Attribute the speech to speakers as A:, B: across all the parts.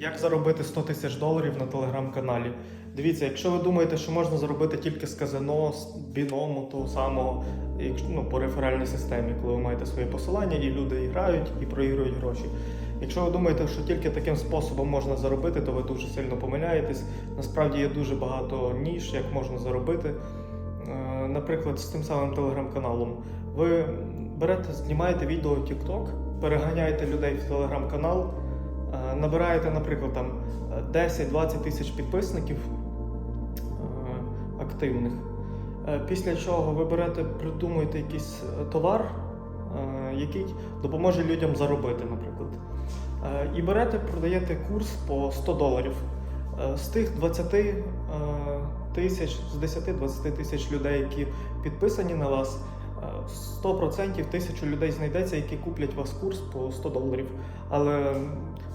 A: Як заробити 100 тисяч доларів на телеграм-каналі? Дивіться, якщо ви думаєте, що можна заробити тільки з казино, з біному, того самого, ну, по реферальній системі, коли ви маєте своє посилання і люди грають і проігрують гроші. Якщо ви думаєте, що тільки таким способом можна заробити, то ви дуже сильно помиляєтесь. Насправді є дуже багато ніж, як можна заробити. Е, Наприклад, з тим самим телеграм-каналом. Ви берете, знімаєте відео TikTok, переганяєте людей в телеграм-канал, набираєте, наприклад, там е, 10-20 тисяч підписників е, активних. Е, Після чого ви берете, придумуєте якийсь е, товар, е, який допоможе людям заробити, наприклад. Е, І берете, продаєте курс по 100 доларів. Е, З тих 20 е, тисяч, з 10-20 тисяч людей, які підписані на вас, е, 100% тисячу людей знайдеться, які куплять вас курс по 100 доларів. Але,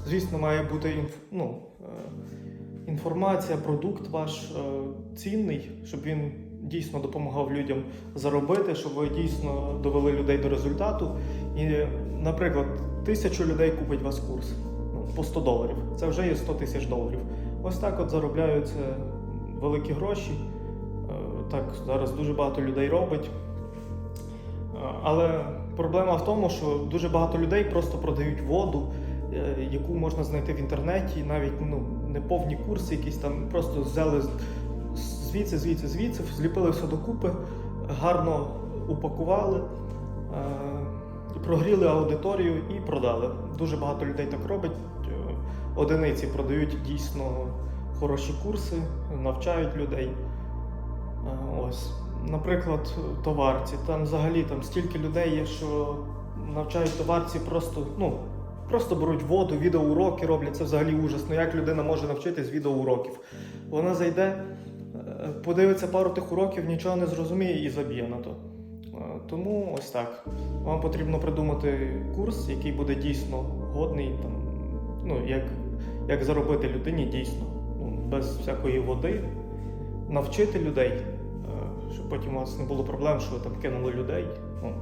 A: звісно, має бути інф, ну, е, інформація, продукт ваш е, цінний, щоб він дійсно допомагав людям заробити, щоб ви дійсно довели людей до результату. І, наприклад, тисячу людей купить вас курс ну, по 100 доларів. Це вже є 100 тисяч доларів. Ось так от заробляються великі гроші. Е, Так зараз дуже багато людей робить. Але проблема в тому, що дуже багато людей просто продають воду, яку можна знайти в інтернеті, навіть ну, не повні курси, якісь там просто взяли звідси, звідси, звідси, зліпили все докупи, гарно упакували, е, прогріли аудиторію і продали. Дуже багато людей так робить. Е, Одиниці продають дійсно хороші курси, навчають людей. Е, Ось, наприклад, товарці. Там взагалі там стільки людей є, що навчають товарці просто, ну, просто беруть воду, відеоуроки роблять. Це взагалі ужасно. Як людина може навчитись відеоуроків? Вона зайде, е, подивиться пару тих уроків, нічого не зрозуміє і заб'є на то. Е, Тому ось так. Вам потрібно придумати курс, який буде дійсно годний, там, ну, як, як заробити людині дійсно, ну, без всякої води, навчити людей, е, щоб потім у вас не було проблем, що ви там кинули людей. Ну,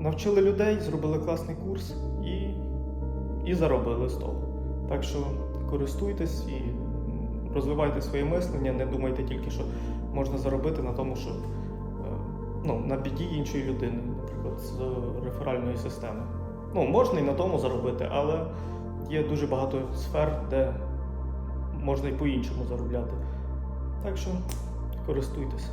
A: навчили людей, зробили класний курс і, і заробили з того. Так що користуйтесь і розвивайте своє мислення, не думайте тільки, що можна заробити на тому, що е, ну, на біді іншої людини, наприклад, з реферальної системи. Ну, можна і на тому заробити, але є дуже багато сфер, де можна і по-іншому заробляти. Так що користуйтесь.